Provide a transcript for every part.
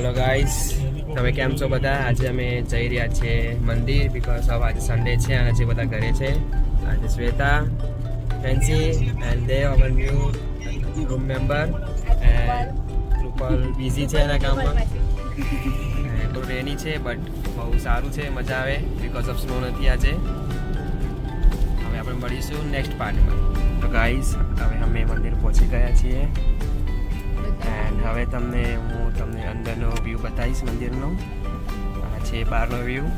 Hello guys તમે કેમ છો બધા? આજે અમે જઈ રહ્યા છીએ મંદિર બીકોઝ ઓફ આજે સન્ડે છે અને જે બધા ઘરે છે. આજે Shweta Fancy and the our new room member and Rupal busy છે એના કામમાં. તો રેની છે બટ બહુ સારું છે, મજા આવે બિકોઝ ઓફ સ્નો નથી આજે. હવે આપણે મળીશું નેક્સ્ટ પાર્ટમાં તો ગાઈસ હવે અમે મંદિર પહોંચી ગયા છીએ. તમને હું તમને અંદરનો વ્યૂ બતાવીશ મંદિરનો. આ છે બહારનો વ્યૂ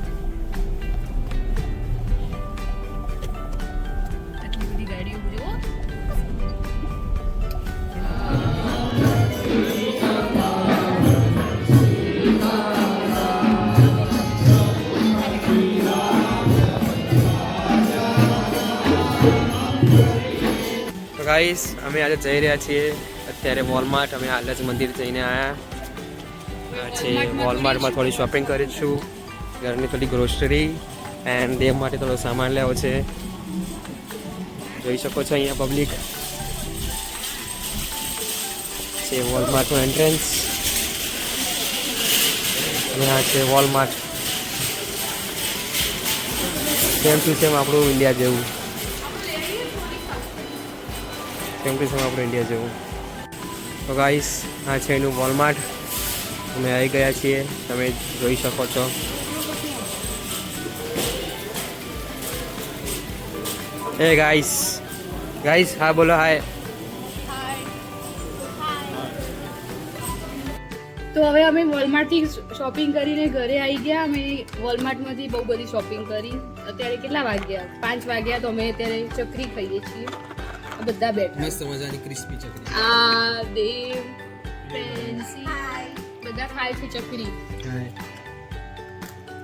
ગાઈસ અમે આજે જઈ રહ્યા છીએ અત્યારે વોલમાર્ટ અમે હાલ જ મંદિર જઈને આવ્યા પછી વોલમાર્ટમાં થોડી શોપિંગ કરીશું. ઘરની થોડી ગ્રોસરી એન્ડ દેવ માટે થોડો સામાન લેવો છે. જોઈ શકો છો અહીંયા પબ્લિક છે વોલમાર્ટનું એન્ટ્રન્સ અહીંયા છે વોલમાર્ટ સેમ ટુ સેમ આપણું ઇન્ડિયા જેવું. સેમ ટુ સેમ આપણું ઇન્ડિયા જેવું. તો ગાઈસ આ છે એનું વોલમાર્ટ અમે આવી ગયા છીએ. તમે જોઈ શકો છો. એ ગાઈસ ગાઈસ હા બોલો હાય તો હવે અમે વોલમાર્ટથી શોપિંગ કરીને ઘરે આવી ગયા. અમે વોલમાર્ટમાંથી બહુ બધી શોપિંગ કરી. અત્યારે કેટલા વાગ્યા? પાંચ વાગ્યા તો અમે અત્યારે ચકરી ખાઈએ છીએ. બધા બેઠા. મસ્ત મજાની ક્રિસ્પી ચકરી. આ દેવ પેન્સી બધા ખાય છે ચકરી.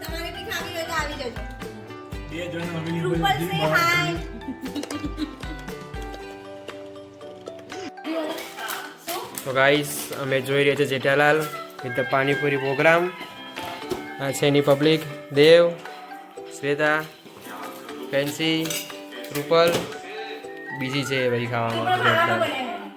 તમારે બી ખાવી હોય તો આવી જજો. રૂપલ સે હાય તો ગાઈસ અમે જોઈ રહ્યા છીએ Jethalal with the panipuri program આ છે એની પબ્લિક દેવ શ્વેતા ફેન્સી રૂપલ. બીજી છે ભાઈ ખાવામાં.